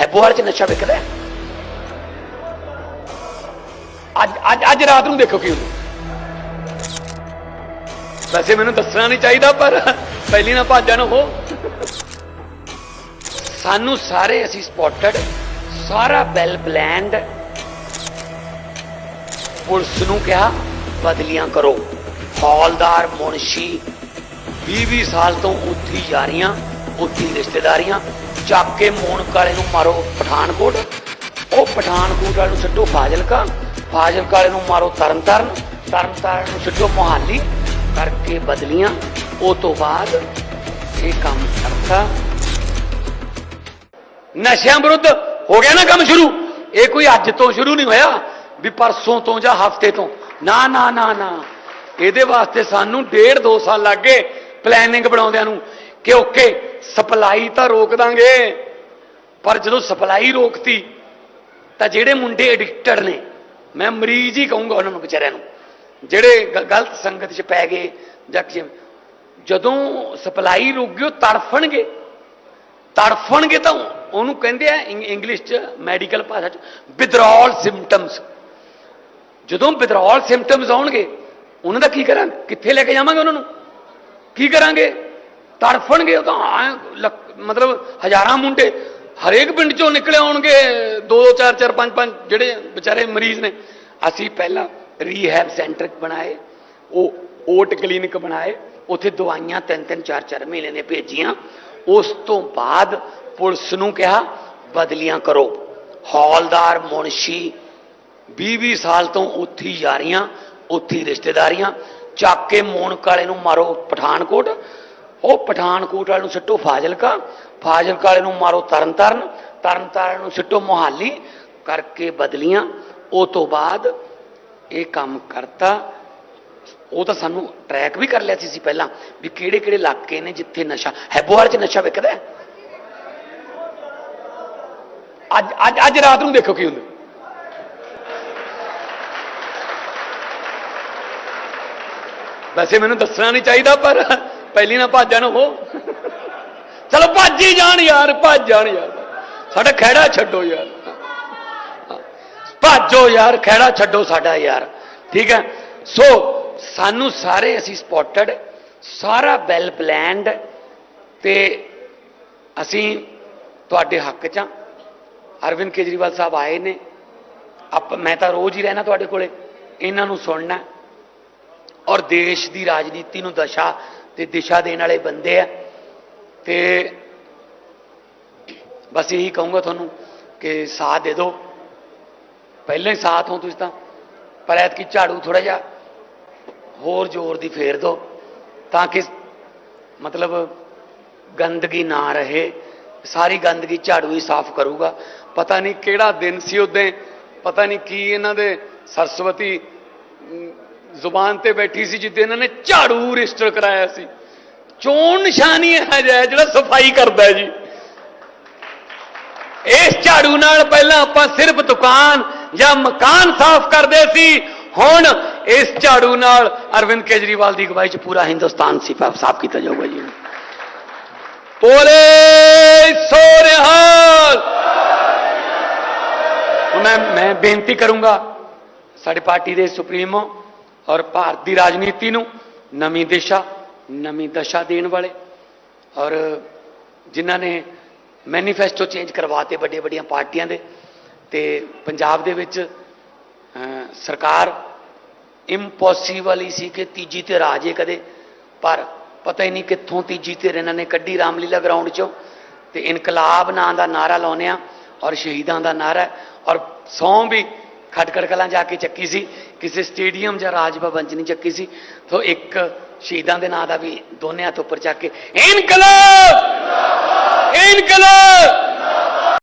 ਹੈਬੋਵਾਲ 'ਚ ਨਸ਼ਾ ਵਿਕਦਾ ਹੈ। ਅੱਜ ਅੱਜ ਅੱਜ ਰਾਤ ਨੂੰ ਦੇਖੋ ਕੀ ਹੁੰਦਾ। ਵੈਸੇ ਮੈਨੂੰ ਦੱਸਣਾ ਨਹੀਂ ਚਾਹੀਦਾ, ਪਰ ਪਹਿਲੀ ਨਾ ਭਾਜਾ ਹੋ। ਸਾਨੂੰ ਸਾਰੇ ਅਸੀਂ ਸਪੌਟਡ ਸਾਰਾ ਵੈਲ ਪਲਾਨਡ ਪੁਲਿਸ ਨੂੰ ਕਿਹਾ, ਬਦਲੀਆਂ ਕਰੋ। ਹੌਲਦਾਰ, ਮੁਨਸ਼ੀ 20 ਸਾਲ ਤੋਂ ਉੱਥੀ ਜਾਰੀਆਂ ਉੱਥੀ ਰਿਸ਼ਤੇਦਾਰੀਆਂ। ਚੱਕ ਕੇ ਮੋਣ ਵਾਲੇ ਨੂੰ ਮਾਰੋ ਪਠਾਨਕੋਟ। ਉਹ ਪਠਾਨਕੋਟ ਵਾਲੇ ਨੂੰ ਛੱਡੋ ਫਾਜ਼ਿਲਕਾ ਫਾਜ਼ਿਲਕਾ ਵਾਲੇ ਨੂੰ ਮਾਰੋ ਤਰਨਤਾਰਨ ਤਰਨਤਾਰਨ ਨੂੰ ਛੱਡੋ ਮੋਹਾਲੀ। ਕਰਕੇ ਬਦਲੀਆਂ। ਉਹ ਤੋਂ ਬਾਅਦ ਇਹ ਕੰਮ ਕਰਤਾ। ਨਸ਼ਿਆਂ ਵਿਰੁੱਧ ਹੋ ਗਿਆ ਨਾ ਕੰਮ ਸ਼ੁਰੂ? ਇਹ ਕੋਈ ਅੱਜ ਤੋਂ ਸ਼ੁਰੂ ਨਹੀਂ ਹੋਇਆ ਵੀ ਪਰਸੋਂ ਤੋਂ ਜਾਂ ਹਫ਼ਤੇ ਤੋਂ। ਨਾ ਨਾ ਨਾ ਨਾ। ਇਹਦੇ ਵਾਸਤੇ ਸਾਨੂੰ ਡੇਢ ਦੋ ਸਾਲ ਲੱਗ ਗਏ ਪਲੈਨਿੰਗ ਬਣਾਉਂਦਿਆਂ ਨੂੰ ਕਿ ਓਕੇ ਸਪਲਾਈ ਤਾਂ ਰੋਕ ਦਾਂਗੇ, ਪਰ ਜਦੋਂ ਸਪਲਾਈ ਰੋਕਤੀ, ਤਾਂ ਜਿਹੜੇ ਮੁੰਡੇ ਐਡਿਕਟਡ ਨੇ, ਮੈਂ ਮਰੀਜ਼ ਹੀ ਕਹੂੰਗਾ ਉਹਨਾਂ ਨੂੰ, ਵਿਚਾਰਿਆਂ ਨੂੰ, ਜਿਹੜੇ ਗ- ਗਲਤ ਸੰਗਤ 'ਚ ਪੈ ਗਏ ਜਾਂ ਕਿ ਜਦੋਂ ਸਪਲਾਈ ਰੁਕ ਗਈ, ਉਹ ਤੜਫਣਗੇ। ਤੜਫਣਗੇ ਤਾਂ ਉਹਨੂੰ ਕਹਿੰਦੇ ਆ, ਇੰਗ- ਇੰਗਲਿਸ਼ 'ਚ, ਮੈਡੀਕਲ ਭਾਸ਼ਾ 'ਚ ਵਿਦਰੋਲ ਸਿੰਪਟਮਸ ਜਦੋਂ ਵਿਦਰੋਲ ਸਿੰਪਟਮਸ ਆਉਣਗੇ, ਉਹਨਾਂ ਦਾ ਕੀ ਕਰਾਂਗੇ? ਕਿੱਥੇ ਲੈ ਕੇ ਜਾਵਾਂਗੇ ਉਹਨਾਂ ਨੂੰ? ਕੀ ਕਰਾਂਗੇ? ਤੜਫਣਗੇ, ਉਹ ਤਾਂ ਐਂ ਲੱਕ- ਮਤਲਬ ਹਜ਼ਾਰਾਂ ਮੁੰਡੇ। ਹਰੇਕ ਪਿੰਡ ਚੋਂ ਨਿਕਲੇ ਆਉਣਗੇ, ਦੋ ਦੋ, ਚਾਰ ਚਾਰ, ਪੰਜ ਪੰਜ, ਜਿਹੜੇ ਵਿਚਾਰੇ ਮਰੀਜ਼ ਨੇ। ਅਸੀਂ ਪਹਿਲਾਂ ਰੀਹੈਬ ਸੈਂਟਰ ਬਣਾਏ, ਉਹ ਓਟ ਕਲੀਨਿਕ ਬਣਾਏ, ਉੱਥੇ ਦਵਾਈਆਂ ਤਿੰਨ ਤਿੰਨ, ਚਾਰ ਚਾਰ ਮਹੀਨੇ ਨੇ ਭੇਜੀਆਂ। ਉਸ ਤੋਂ ਬਾਅਦ ਪੁਲਿਸ ਨੂੰ ਕਿਹਾ, ਬਦਲੀਆਂ ਕਰੋ। ਹੌਲਦਾਰ ਮੁਨਸ਼ੀ 20 ਸਾਲ ਤੋਂ ਉੱਥੀ ਜਾਰੀਆਂ ਉੱਥੀ ਰਿਸ਼ਤੇਦਾਰੀਆਂ। ਚੱਕ ਕੇ ਮੋਣ ਕਾਲੇ ਨੂੰ ਮਾਰੋ ਪਠਾਨਕੋਟ। ਉਹ ਪਠਾਨਕੋਟ ਵਾਲੇ ਨੂੰ ਛੱਟੋ ਫਾਜ਼ਿਲਕਾ ਫਾਜ਼ਿਲਕਾ ਵਾਲੇ ਨੂੰ ਮਾਰੋ ਤਰਨਤਾਰਨ ਤਰਨਤਾਰਨ ਨੂੰ ਛੱਟੋ ਮੋਹਾਲੀ, ਕਰਕੇ ਬਦਲੀਆਂ। ਉਹ ਤੋਂ ਬਾਅਦ ਇਹ ਕੰਮ ਕਰਤਾ। ਉਹ ਤਾਂ ਸਾਨੂੰ ਟਰੈਕ ਵੀ ਕਰ ਲਿਆ ਸੀ ਸੀ ਪਹਿਲਾਂ ਵੀ ਕਿਹੜੇ ਕਿਹੜੇ ਇਲਾਕੇ ਨੇ ਜਿੱਥੇ ਨਸ਼ਾ, ਹੈਬੋਵਾਲ 'ਚ ਨਸ਼ਾ ਵਿਕਦਾ ਅੱਜ ਅੱਜ ਅੱਜ ਰਾਤ ਨੂੰ ਦੇਖੋ ਕੀ ਹੁੰਦਾ। ਵੈਸੇ ਮੈਨੂੰ ਦੱਸਣਾ ਨਹੀਂ ਚਾਹੀਦਾ ਪਰ ਪਹਿਲੀ ਨਾ ਭਾਜਾ ਨਾ ਹੋ ਚਲੋ ਭੱਜ ਹੀ ਜਾਣ ਯਾਰ, ਭੱਜ ਜਾਣ ਯਾਰ। ਸਾਡਾ ਖਹਿੜਾ ਛੱਡੋ ਯਾਰ। ਭਾਜੋ ਯਾਰ, ਖਹਿੜਾ ਛੱਡੋ ਸਾਡਾ ਯਾਰ। ਠੀਕ ਹੈ? ਸੋ, ਸਾਨੂੰ ਸਾਰੇ ਅਸੀਂ ਸਪੌਟਡ ਸਾਰਾ ਵੈਲ ਪਲਾਨਡ ਤੇ ਅਸੀਂ ਤੁਹਾਡੇ ਹੱਕ 'ਚ ਹਾਂ। ਅਰਵਿੰਦ ਕੇਜਰੀਵਾਲ ਸਾਹਿਬ ਆਏ ਨੇ। ਆਪ, ਮੈਂ ਤਾਂ ਰੋਜ਼ ਹੀ ਰਹਿਣਾ ਤੁਹਾਡੇ ਕੋਲੇ। ਇਹਨਾਂ ਨੂੰ ਸੁਣਨਾ। ਔਰ ਦੇਸ਼ ਦੀ ਰਾਜਨੀਤੀ ਨੂੰ ਦਸ਼ਾ ਤੇ ਦਿਸ਼ਾ ਦੇਣ ਵਾਲੇ ਬੰਦੇ ਆ। ਤੇ ਬਸ ਇਹੀ ਕਹੂੰਗਾ ਤੁਹਾਨੂੰ ਕਿ ਸਾਥ ਦੇ ਦਿਓ ਪਹਿਲਾਂ ਹੀ ਸਾਥ ਹੋ ਤੁਸੀਂ ਤਾਂ। ਪਰ ਐਤਕੀ ਝਾੜੂ ਥੋੜਾ ਜਿਹਾ ਹੋਰ ਜ਼ੋਰ ਦੀ ਫੇਰ ਦਿਓ ਤਾਂ ਕਿ ਮਤਲਬ ਗੰਦਗੀ ਨਾ ਰਹੇ। ਸਾਰੀ ਗੰਦਗੀ ਝਾੜੂ ਹੀ ਸਾਫ਼ ਕਰੂਗਾ। ਪਤਾ ਨਹੀਂ ਕਿਹੜਾ ਦਿਨ ਸੀ ਉਹਦੇ ਪਤਾ ਨਹੀਂ ਕੀ ਇਹਨਾਂ ਦੇ ਸਰਸਵਤੀ ਜ਼ੁਬਾਨ ਤੇ ਬੈਠੀ ਸੀ ਜਿੱਦੇ ਇਹਨਾਂ ਨੇ ਝਾੜੂ ਰਜਿਸਟਰ ਕਰਾਇਆ ਸੀ ਚੋਣ ਨਿਸ਼ਾਨੀ ਹੈ ਜਿਹੜਾ ਸਫ਼ਾਈ ਕਰਦਾ ਹੈ ਜੀ ਇਸ ਝਾੜੂ ਨਾਲ ਪਹਿਲਾਂ ਆਪਾਂ ਸਿਰਫ ਦੁਕਾਨ ਜਾਂ ਮਕਾਨ ਸਾਫ਼ ਕਰਦੇ ਸੀ ਹੁਣ ਇਸ ਝਾੜੂ ਨਾਲ ਅਰਵਿੰਦ ਕੇਜਰੀਵਾਲ ਦੀ ਅਗਵਾਈ 'ਚ ਪੂਰਾ ਹਿੰਦੁਸਤਾਨ ਸਿਫਾ ਸਾਫ਼ ਕੀਤਾ ਜਾਊਗਾ ਜੀ ਬੋਲੇ ਸੋ ਨਿਹਾਲ ਹੁਣ ਮੈਂ ਮੈਂ ਬੇਨਤੀ ਕਰੂੰਗਾ ਸਾਡੇ ਪਾਰਟੀ ਦੇ ਸੁਪਰੀਮੋ ਔਰ ਭਾਰਤ ਦੀ ਰਾਜਨੀਤੀ ਨੂੰ ਨਵੀਂ ਦਿਸ਼ਾ, ਨਵੀਂ ਦਸ਼ਾ ਦੇਣ ਵਾਲੇ। ਔਰ ਜਿਨ੍ਹਾਂ ਨੇ ਮੈਨੀਫੈਸਟੋ ਚੇਂਜ ਕਰਵਾਤੇ ਵੱਡੇ ਵੱਡੀਆਂ ਪਾਰਟੀਆਂ ਦੇ ਤੇ ਪੰਜਾਬ ਦੇ ਵਿੱਚ ਸਰਕਾਰ ਇੰਪੋਸੀਬਲ ਹੀ ਸੀ ਕਿ ਤੀਜੀ ਤੇ ਰਾਜੇ ਕਦੇ। ਪਰ ਪਤਾ ਹੀ ਨਹੀਂ ਕਿੱਥੋਂ ਤੀਜੀ ਤੇ ਇਹਨਾਂ ਨੇ ਕੱਢੀ ਰਾਮਲੀਲਾ ਗਰਾਊਂਡ ਚੋਂ। ਤੇ ਇਨਕਲਾਬ ਨਾਂ ਦਾ ਨਾਰਾ ਲਾਉਂਦੇ ਆ ਔਰ ਸ਼ਹੀਦਾਂ ਦਾ ਨਾਰਾ। ਔਰ ਸੌਂ ਵੀ ਖਟਕੜ ਕਲਾਂ ਜਾ ਕੇ ਚੱਕੀ ਸੀ। ਕਿਸੇ ਸਟੇਡੀਅਮ ਜਾਂ ਰਾਜ ਭਵਨ ਚ ਨਹੀਂ ਚੱਕੀ ਸੀ, ਤੋਂ ਇੱਕ ਸ਼ਹੀਦਾਂ ਦੇ ਨਾਂ ਦਾ ਵੀ ਦੋਨੇ ਹੱਥ ਉੱਪਰ ਚੱਕ ਕੇ, ਇਨਕਲਾਬ! ਇਨਕਲਾਬ!